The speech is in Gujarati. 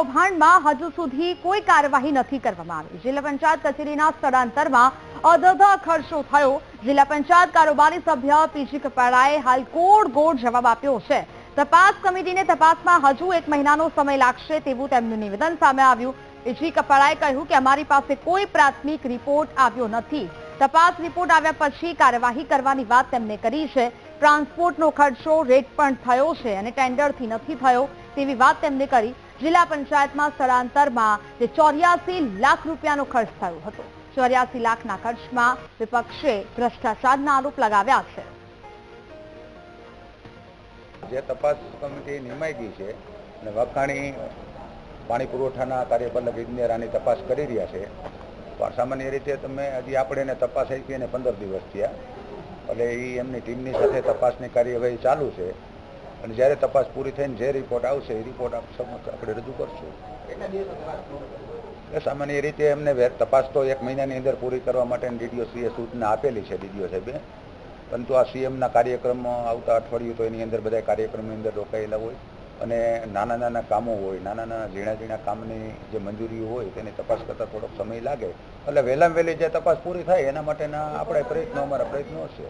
કૌભાંડમાં હજુ સુધી કોઈ કાર્યવાહી નથી કરવામાં આવી. જિલ્લા પંચાયત કચેરીના સ્થળાંતરમાં અધધા ખર્ચો થયો. જિલ્લા પંચાયત કારોબારી સભ્ય પીજી કપાડાએ હાલ ગોળ ગોળ જવાબ આપ્યો છે. તપાસ કમિટીને તપાસમાં હજુ એક મહિનાનો સમય લાગશે તેવું તેમનું નિવેદન સામે આવ્યું. પીજી કપાડાએ કહ્યું કે અમારી પાસે કોઈ પ્રાથમિક રિપોર્ટ આવ્યો નથી. તપાસ રિપોર્ટ આવ્યા પછી કાર્યવાહી કરવાની વાત તેમણે કરી છે. ટ્રાન્સપોર્ટનો ખર્ચો રેટ પણ થયો છે અને ટેન્ડરથી નથી થયો તેવી વાત તેમણે કરી. જિલ્લા પંચાયતમાં સ્થળાંતરમાં જે ચોર્યાસી લાખ રૂપિયાનો ખર્ચ થયો હતો. ચોર્યાસી લાખના ખર્ચમાં વિપક્ષે ભ્રષ્ટાચારના આરોપ લગાવ્યા છે. જે તપાસ કમિટી નિમાઈ ગઈ છે અને વખાણી, પાણી પુરવઠાના કાર્યપાલક ઇજનેર આની તપાસ કરી રહ્યા છે. પણ સામાન્ય રીતે તમે હજી આપણે એને તપાસ આપી એને પંદર દિવસ થયા. એટલે એ એમની ટીમની સાથે તપાસની કાર્યવાહી ચાલુ છે. અને જ્યારે તપાસ પૂરી થઈને જે રિપોર્ટ આવશે, એ રિપોર્ટ આપ સમક્ષ આપણે રજૂ કરશું. એ સામાન્ય રીતે એમને તપાસ તો એક મહિનાની અંદર પૂરી કરવા માટે ડીડીઓ સીએ સૂચના આપેલી છે ડીડીઓ સાહેબે. પરંતુ આ સીએમના કાર્યક્રમો આવતા અઠવાડિયું તો એની અંદર બધા કાર્યક્રમની અંદર રોકાયેલા હોય. અને નાના નાના કામો હોય, નાના નાના ઝીણા ઝીણા કામની જે મંજૂરીઓ હોય તેની તપાસ કરતાં થોડોક સમય લાગે. એટલે વહેલામાં વહેલી જે તપાસ પૂરી થાય, એના માટેના આપણા પ્રયત્નો, અમારા પ્રયત્નો હશે.